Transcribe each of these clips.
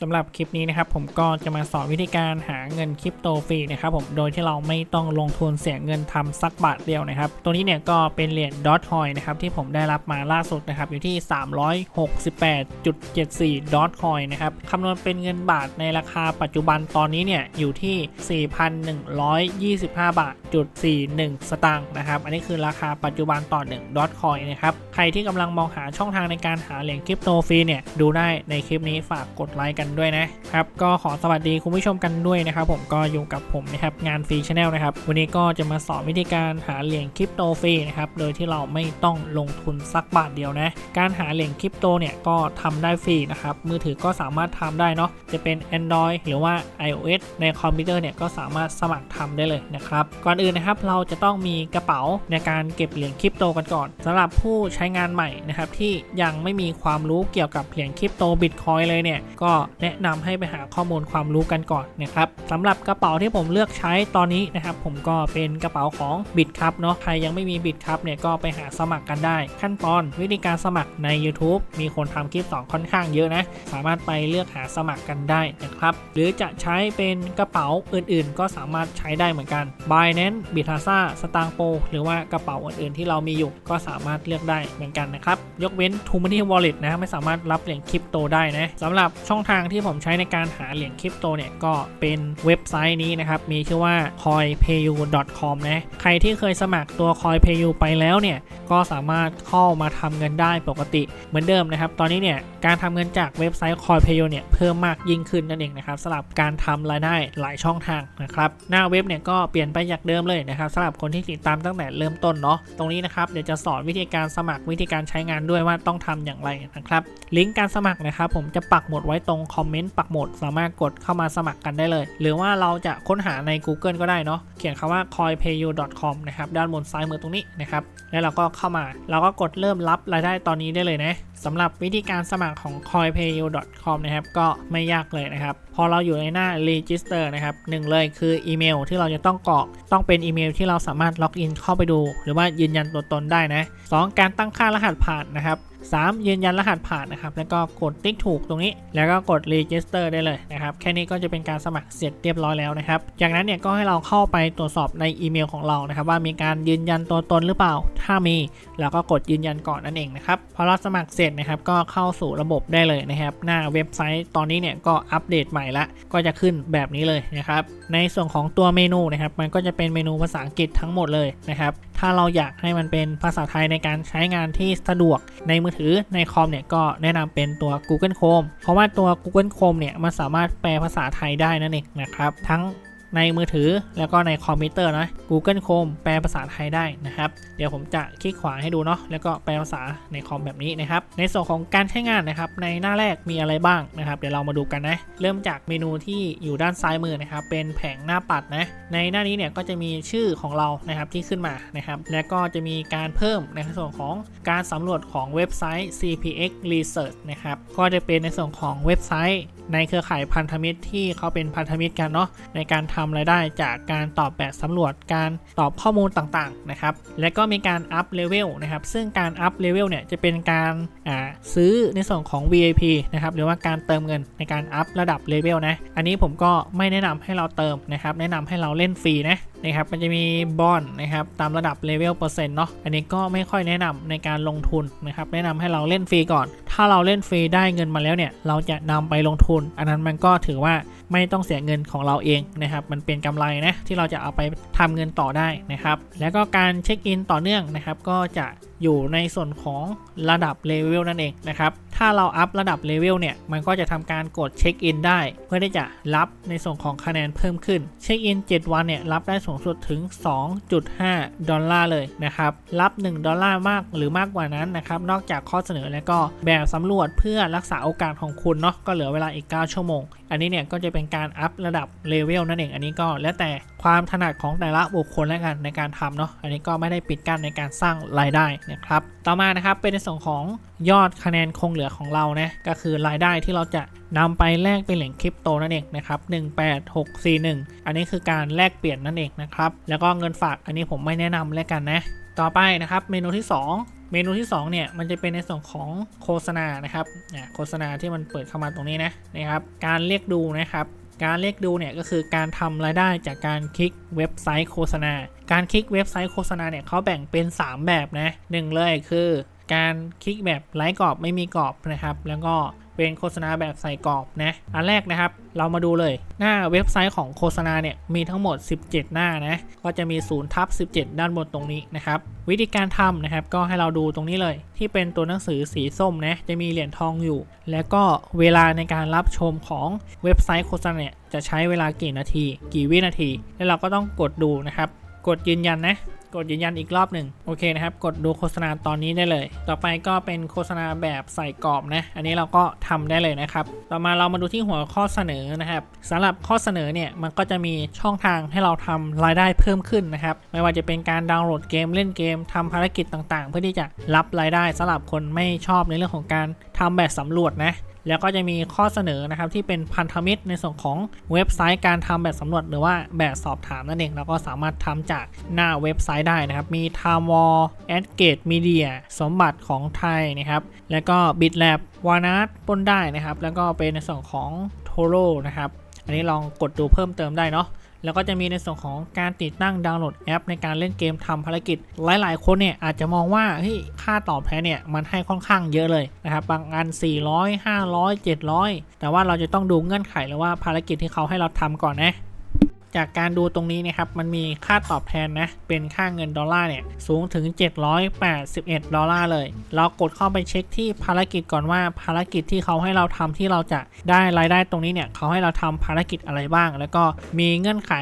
สำหรับคลิปนี้นะครับผมก็จะมาสอนวิธีการหาเงินคริปโตฟรีนะครับผมโดยที่เราไม่ต้องลงทุนเสียเงินทำสักบาทเดียวนะครับ ตัวนี้เนี่ยก็เป็นเหรียญดอทคอยนะครับที่ผมได้รับมาล่าสุดนะครับอยู่ที่ 368.74ดอทคอยนะครับคำนวณเป็นเงินบาทในราคาปัจจุบันตอนนี้เนี่ยอยู่ที่ 4,125 บาทจุด41 สตางค์นะครับอันนี้คือราคาปัจจุบันต่อ1ดอทคอยนะครับใครที่กำลังมองหาช่องทางในการหาเหรียญคริปโตฟรีเนี่ยดูได้ในคลิปนี้ฝากกดไลค์กันันด้วยนะครับ ก็ขอสวัสดีคุณผู้ชมกันด้วยนะครับ ผมก็อยู่กับผมนะครับงานฟรีชาแนลนะครับ วันนี้ก็จะมาสอนวิธีการหาเหรียญคริปโตฟรีนะครับ โดยที่เราไม่ต้องลงทุนสักบาทเดียวนะ การหาเหรียญคริปโตเนี่ยก็ทำได้ฟรีนะครับ มือถือก็สามารถทำได้เนาะ จะเป็น Android หรือว่า iOS ในคอมพิวเตอร์เนี่ยก็สามารถสมัครทำได้เลยนะครับ ก่อนอื่นนะครับเราจะต้องมีกระเป๋าในการเก็บเหรียญคริปโตกันก่อนสำหรับผู้ใช้งานใหม่นะครับที่ยังไม่มีความรู้เกี่ยวกับเหรียญคริปโตบิตคอยเลยเนี่ยก็ แนะนำให้ไปหาข้อมูลความรู้กันก่อนนะครับสำหรับกระเป๋าที่ผมเลือกใช้ตอนนี้นะครับผมก็เป็นกระเป๋าของบิตครับเนาะใครยังไม่มีบิตครับเนี่ยก็ไปหาสมัครกันได้ ขั้นตอนวิธีการสมัครใน YouTube มีคนทำคลิปสอนค่อนข้างเยอะนะ สามารถไปเลือกหาสมัครกันได้นะครับหรือจะใช้เป็นกระเป๋าอื่นๆ ก็สามารถใช้ได้เหมือนกัน Binance b i t a s a s t a n g p o หรือว่ากระเป๋าอื่นๆ ที่เรามีอยู่ก็สามารถเลือกได้เหมือนกันนะครับยกเว้น t o m o n e y Wallet นะไม่สามารถรับเหรียญคริปโตได้นะสำหรับช่องทางที่ผมใช้ในการหาเหรียญคริปโตเนี่ยก็เป็นเว็บไซต์นี้นะครับ มีชื่อว่า coinpayu.com นะ ใครที่เคยสมัครตัว coinpayu ไปแล้วเนี่ย ก็สามารถเข้ามาทำเงินได้ปกติเหมือนเดิมนะครับ ตอนนี้เนี่ยการทำเงินจากเว็บไซต์ coinpayu เนี่ยเพิ่มมากยิ่งขึ้นนั่นเองนะครับสำหรับการทำรายได้หลายช่องทางนะครับหน้าเว็บเนี่ยก็เปลี่ยนไปจากเดิมเลยนะครับสำหรับคนที่ติดตามตั้งแต่เริ่มต้นเนาะตรงนี้นะครับเดี๋ยวจะสอนวิธีการสมัครวิธีการใช้งานด้วยว่าต้องทำอย่างไรนะครับลิงก์การสมัครนะครับผมจะปักหมุดไว้ตรงคอมเมนต์ปักหมุดสามารถกดเข้ามาสมัครกันได้เลย หรือว่าเราจะค้นหาใน Google ก็ได้เนาะเขียนคำว่า coinpayu.com นะครับด้านบนซ้ายมือตรงนี้นะครับแล้วเราก็เข้ามา เราก็กดเริ่มรับรายได้ตอนนี้ได้เลยนะสำหรับวิธีการสมัครของ coinpayu.com นะครับ ก็ไม่ยากเลยนะครับ พอเราอยู่ในหน้า register นะครับหนึ่งเลยคืออีเมลที่เราจะต้องกรอก ต้องเป็นอีเมลที่เราสามารถล็อกอินเข้าไปดู หรือว่ายืนยันตัวตนได้นะ 2 การตั้งค่ารหัสผ่านนะครับ 3 ยืนยันรหัสผ่านนะครับ แล้วก็กดติ๊กถูกตรงนี้ แล้วก็กด register ได้เลยนะครับ แค่นี้ก็จะเป็นการสมัครเสร็จเรียบร้อยแล้วนะครับ จากนั้นเนี่ยก็ให้เราเข้าไปตรวจสอบในอีเมลของเรานะครับ ว่ามีการยืนยันตัวตนหรือเปล่า ถ้ามีเราก็กดยืนยันก่อนนั่นเองนะครับ พอเราสมัครเสร็จนะครับ ก็เข้าสู่ระบบได้เลยนะครับ หน้าเว็บไซต์ตอนนี้เนี่ยก็อัปเดตใหม่ละ ก็จะขึ้นแบบนี้เลยนะครับ ในส่วนของตัวเมนูนะครับ มันก็จะเป็นเมนูภาษาอังกฤษทั้งหมดเลยนะครับ ถ้าเราอยากให้มันเป็นภาษาไทยในการใช้งานที่สะดวกในมือถือในคอมเนี่ยก็แนะนำเป็นตัว Google Chrome เพราะว่าตัว Google Chrome เนี่ยมันสามารถแปลภาษาไทยได้นั่นเองนะครับทั้ง ในมือถือแล้วก็ในคอมพิวเตอร์นะ Google Chrome แปลภาษาไทยได้นะครับ เดี๋ยวผมจะคลิกขวาให้ดูเนาะแล้วก็แปลภาษาในคอมแบบนี้นะครับ ในส่วนของการใช้งานนะครับ ในหน้าแรกมีอะไรบ้างนะครับ เดี๋ยวเรามาดูกันนะ เริ่มจากเมนูที่อยู่ด้านซ้ายมือนะครับ เป็นแผงหน้าปัดนะ ในหน้านี้เนี่ยก็จะมีชื่อของเรานะครับที่ขึ้นมานะครับ และก็จะมีการเพิ่มในส่วนของการสำรวจของเว็บไซต์ CPX Research นะครับ ก็จะเป็นในส่วนของเว็บไซต์ ในเครือข่ายพันธมิตรที่เขาเป็นพันธมิตรกันเนาะในการทำรายได้จากการตอบแบบสำรวจการตอบข้อมูลต่างๆนะครับและก็มีการอัพเลเวลนะครับซึ่งการอัพเลเวลเนี่ยจะเป็นการาซื้อในส่วนของ VIP นะครับหรือว่าการเติมเงินในการอัพระดับเลเวลนะอันนี้ผมก็ไม่แนะนำให้เราเติมนะครับแนะนำให้เราเล่นฟรีนะนะครับมันจะมีบอนนะครับตามระดับเลเวลเปอร์เซ็นต์เนาะอันนี้ก็ไม่ค่อยแนะนำในการลงทุนนะครับแนะนำให้เราเล่นฟรีก่อนถ้าเราเล่นฟรีได้เงินมาแล้วเนี่ย เราจะนำไปลงทุน อันนั้นมันก็ถือว่าไม่ต้องเสียเงินของเราเองนะครับ มันเป็นกำไรนะที่เราจะเอาไปทำเงินต่อได้นะครับ แล้วก็การเช็คอินต่อเนื่องนะครับ ก็จะอยู่ในส่วนของระดับเลเวลนั่นเองนะครับ ถ้าเราอัพระดับเลเวลเนี่ย มันก็จะทำการกดเช็คอินได้ เพื่อที่จะรับในส่วนของคะแนนเพิ่มขึ้น เช็คอิน 7 วันเนี่ย รับได้สูงสุดถึง 2.5 ดอลลาร์เลยนะครับ รับ 1 ดอลลาร์มากหรือมากกว่านั้นนะครับ นอกจากข้อเสนอแล้วก็แบบสำรวจเพื่อรักษาโอกาสของคุณเนาะก็เหลือเวลาอีก 9 ชั่วโมง อันนี้เนี่ยก็จะเป็นการอัพระดับเลเวลนั่นเอง อันนี้ก็แล้วแต่ความถนัดของแต่ละบุคคลแล้วกันในการทำเนาะอันนี้ก็ไม่ได้ปิดกั้นในการสร้างรายได้นะครับต่อมานะครับเป็นในส่วนของยอดคะแนนคงเหลือของเรานะก็คือรายได้ที่เราจะนำไปแลกเป็นเหรียญคริปโตนั่นเองนะครับ18641 อันนี้คือการแลกเปลี่ยนนั่นเองนะครับแล้วก็เงินฝากอันนี้ผมไม่แนะนำแล้วกันนะต่อไปนะครับเมนูที่ 2 เมนูที่2เนี่ยมันจะเป็นในส่วนของโฆษณานะครับเนี่ยโฆษณาที่มันเปิดเข้ามาตรงนี้นะนะครับ การเรียกดูนะครับการเรียกดูเนี่ยก็คือการทำรายได้จากการคลิกเว็บไซต์โฆษณา การคลิกเว็บไซต์โฆษณาเนี่ยเขาแบ่งเป็น 3 แบบนะหนึ่งเลยคือ การคลิกแบบไร้กรอบไม่มีกรอบนะครับ แล้วก็ เป็นโฆษณาแบบใส่กรอบนะ อันแรกนะครับ เรามาดูเลยหน้าเว็บไซต์ของโฆษณาเนี่ยมีทั้งหมด 17 หน้านะ ก็จะมี0ทับ17 ด้านบนตรงนี้นะครับ วิธีการทำนะครับ ก็ให้เราดูตรงนี้เลย ที่เป็นตัวหนังสือสีส้มนะ จะมีเหรียญทองอยู่ แล้วก็เวลาในการรับชมของเว็บไซต์โฆษณาเนี่ยจะใช้เวลากี่นาที กี่วินาที แล้วเราก็ต้องกดดูนะครับ กดยืนยันนะกดยืนยันอีกรอบหนึ่งโอเคนะครับ กดดูโฆษณาตอนนี้ได้เลย ต่อไปก็เป็นโฆษณาแบบใส่กรอบนะ อันนี้เราก็ทำได้เลยนะครับ ต่อมาเรามาดูที่หัวข้อเสนอนะครับสำหรับข้อเสนอเนี่ยมันก็จะมีช่องทางให้เราทำรายได้เพิ่มขึ้นนะครับ ไม่ว่าจะเป็นการดาวน์โหลดเกมเล่นเกมทำภารกิจต่างๆ เพื่อที่จะรับรายได้สำหรับคนไม่ชอบในเรื่องของการทำแบบสำรวจนะ แล้วก็จะมีข้อเสนอนะครับที่เป็นพันธมิตรในส่วนของเว็บไซต์การทำแบบสำรวจหรือว่าแบบสอบถามนั่นเองแล้วก็สามารถทำจากหน้าเว็บไซต์ได้นะครับ มี t i m e w a r a d g a t e Media สมบัติของไทยนะครับแล้วก็ BitLab วานัทปนได้นะครับ แล้วก็เป็นในส่วนของ t o r o นะครับ อันนี้ลองกดดูเพิ่มเติมได้เนาะ แล้วก็จะมีในส่วนของการติดตั้งดาวน์โหลดแอป ในการเล่นเกมทำภารกิจ หลาย ๆ คนเนี่ยอาจจะมองว่าเฮ้ยค่าตอบแทนเนี่ยมันให้ค่อนข้างเยอะเลยนะครับบางอัน 400 500 700 แต่ว่าเราจะต้องดูเงื่อนไขแลยว่าภารกิจที่เขาให้เราทำก่อนนะ จากการดูตรงนี้นะครับ มันมีค่าตอบแทนนะ เป็นค่าเงินดอลลาร์เนี่ย สูงถึง 781 ดอลลาร์เลย เรากดเข้าไปเช็คที่ภารกิจก่อนว่าภารกิจที่เขาให้เราทำที่เราจะได้รายได้ตรงนี้เนี่ย เขาให้เราทำภารกิจอะไรบ้าง แล้วก็มีเงื่อนไข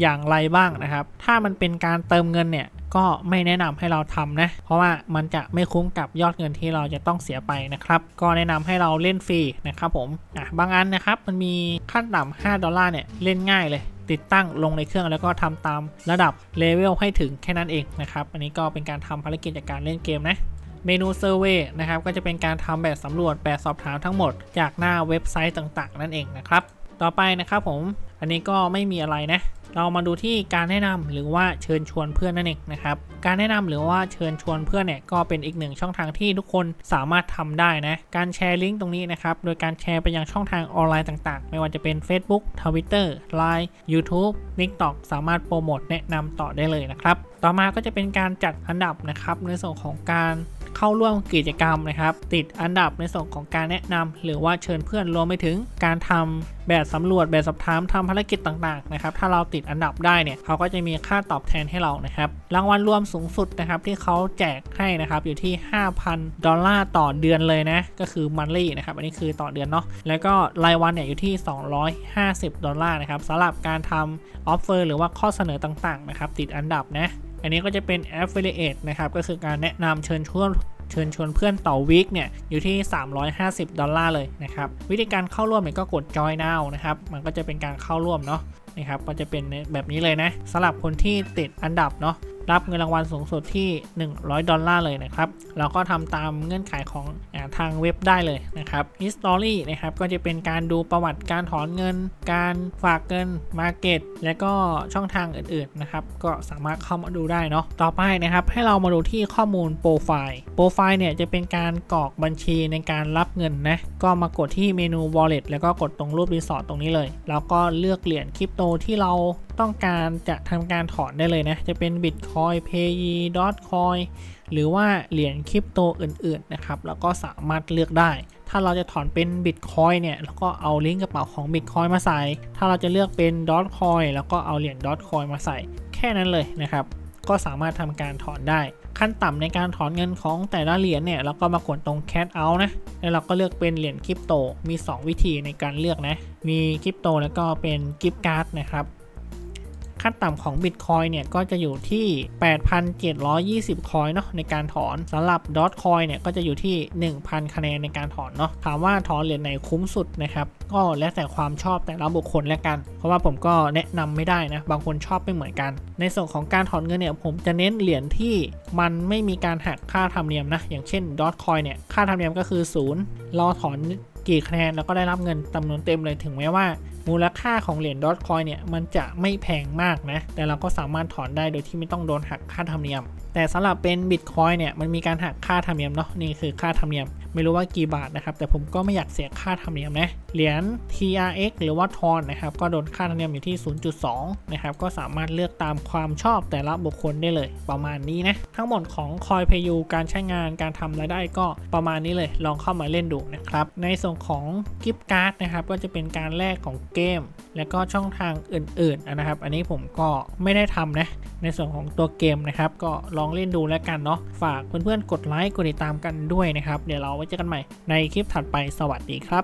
อย่างไรบ้างนะครับ ถ้ามันเป็นการเติมเงินเนี่ยก็ไม่แนะนำให้เราทำนะ เพราะว่ามันจะไม่คุ้มกับยอดเงินที่เราจะต้องเสียไปนะครับ ก็แนะนำให้เราเล่นฟรีนะครับผม อะ บางอันนะครับ มันมีขั้นต่ำ5ดอลลาร์เนี่ย เล่นง่ายเลย ติดตั้งลงในเครื่องแล้วก็ทำตามระดับเลเวลให้ถึงแค่นั้นเองนะครับ อันนี้ก็เป็นการทำภารกิจจากการเล่นเกมนะเมนูเซอร์เวยนะครับก็จะเป็นการทำแบบสำรวจแบบสอบถามทั้งหมด จากหน้าเว็บไซต์ต่างๆ นั่นเองนะครับ ต่อไปนะครับผม อันนี้ก็ไม่มีอะไรนะ เรามาดูที่การแนะนำหรือว่าเชิญชวนเพื่อนนั่นเองนะครับ การแนะนำหรือว่าเชิญชวนเพื่อนเนี่ยก็เป็นอีกหนึ่งช่องทางที่ทุกคนสามารถทำได้นะ การแชร์ลิงก์ตรงนี้นะครับ โดยการแชร์ไปยังช่องทางออนไลน์ต่างๆ ไม่ว่าจะเป็น Facebook Twitter Line YouTube TikTok สามารถโปรโมทแนะนำต่อได้เลยนะครับ ต่อมาก็จะเป็นการจัดอันดับนะครับในส่วนของการ เข้าร่วมกิจกรรมนะครับ ติดอันดับในส่วนของการแนะนำหรือว่าเชิญเพื่อนรวมไปถึงการทำแบบสำรวจแบบสอบถามทำภารกิจต่างๆนะครับถ้าเราติดอันดับได้เนี่ยเขาก็จะมีค่าตอบแทนให้เรานะครับรางวัลรวมสูงสุดนะครับที่เขาแจกให้นะครับอยู่ที่ 5,000 ดอลลาร์ต่อเดือนเลยนะก็คือมันลี่นะครับอันนี้คือต่อเดือนเนาะแล้วก็รายวันเนี่ยอยู่ที่ 250 ดอลลาร์นะครับสำหรับการทำออฟเฟอร์หรือว่าข้อเสนอต่างๆนะครับติดอันดับนะ อันนี้ก็จะเป็น affiliate นะครับ ก็คือการแนะนำเชิญชวนเชิญชวนเพื่อนต่อวิกเนี่ยอยู่ที่ 350 ดอลลาร์เลยนะครับ วิธีการเข้าร่วมเนี่ยก็กด join now นะครับ มันก็จะเป็นการเข้าร่วมเนาะนะครับก็จะเป็นแบบนี้เลยนะสำหรับคนที่ติดอันดับเนาะ รับเงินรางวัลสูงสุดที่ 100 ดอลลาร์เลยนะครับ เราก็ทำตามเงื่อนไขของอทางเว็บได้เลยนะครับ History นะครับก็จะเป็นการดูประวัติการถอนเงิน การฝากเงิน Market และก็ช่องทางอื่นๆนะครับ ก็สามารถเข้ามาดูได้เนาะต่อไปนะครับ ให้เรามาดูที่ข้อมูลโปรไฟล์โปรไฟล์เนี่ยจะเป็นการกรอกบัญชีในการรับเงินนะก็มากดที่เมนู Wallet แล้วก็กดตรงรูปรีสอร์ทตรงนี้เลยแล้วก็เลือกเหรียญคริปโตที่เราต้องการจะทำการถอนได้เลยนะ จะเป็น Bitcoin Paye Dogecoin หรือว่าเหรียญคริปโตอื่นๆนะครับ แล้วก็สามารถเลือกได้ ถ้าเราจะถอนเป็น Bitcoin เนี่ย แล้วก็เอาลิงก์กระเป๋าของ Bitcoin มาใส่ ถ้าเราจะเลือกเป็น Dogecoin แล้วก็เอาเหรียญ Dogecoin มาใส่ แค่นั้นเลยนะครับ ก็สามารถทำการถอนได้ ขั้นต่ำในการถอนเงินของแต่ละเหรียญเนี่ย เราก็มากดตรง cash out นะ แล้วเราก็เลือกเป็นเหรียญคริปโต มี 2 วิธีในการเลือกนะ มีคริปโตแล้วก็เป็นกิฟต์การ์ดนะครับ ขั้นต่ำของ Bitcoin เนี่ยก็จะอยู่ที่ 8,720 คอยเนาะในการถอนสำหรับ Dogecoin เนี่ยก็จะอยู่ที่ 1,000 คะแนนในการถอนเนาะถามว่าถอนเหรียญไหนคุ้มสุดนะครับก็แล้วแต่ความชอบแต่ละบุคคลแล้วกัน เพราะว่าผมก็แนะนำไม่ได้นะบางคนชอบไม่เหมือนกัน ในส่วนของการถอนเงินเนี่ยผมจะเน้นเหรียญที่มันไม่มีการหักค่าธรรมเนียมนะอย่างเช่น Dogecoin เนี่ยค่าธรรมเนียมก็คือ0รอถอนกี่คะแนนแล้วก็ได้รับเงินจำนวนเต็มเลยถึงแม้ว่ามูลค่าของเหรียญดอทคอยเนี่ยมันจะไม่แพงมากนะ แต่เราก็สามารถถอนได้โดยที่ไม่ต้องโดนหักค่าธรรมเนียม แต่สำหรับเป็นบิตคอยเนี่ยมันมีการหักค่าธรรมเนียมเนาะนี่คือค่าธรรมเนียม ไม่รู้ว่ากี่บาทนะครับ แต่ผมก็ไม่อยากเสียค่าธรรมเนียมนะเหรียญ TRX หรือว่าทอนนะครับก็โดนค่าธรรมเนียมอยู่ที่ 0.2 นะครับก็สามารถเลือกตามความชอบแต่ละบุคคลได้เลย ประมาณนี้นะทั้งหมดของคอยเพยูการใช้งานการทำรายได้ก็ประมาณนี้เลย ลองเข้ามาเล่นดูนะครับในส่วนของกิฟต์การ์ดนะครับก็จะเป็นการแลกของเกม และก็ช่องทางอื่นๆนะครับ อันนี้ผมก็ไม่ได้ทำนะ ในส่วนของตัวเกมนะครับ ก็ลองเล่นดูแล้วกันเนาะ ฝากเพื่อนๆ กดไลค์ กดติดตามกันด้วยนะครับ เดี๋ยวเราไว้เจอกันใหม่ในคลิปถัดไป สวัสดีครับ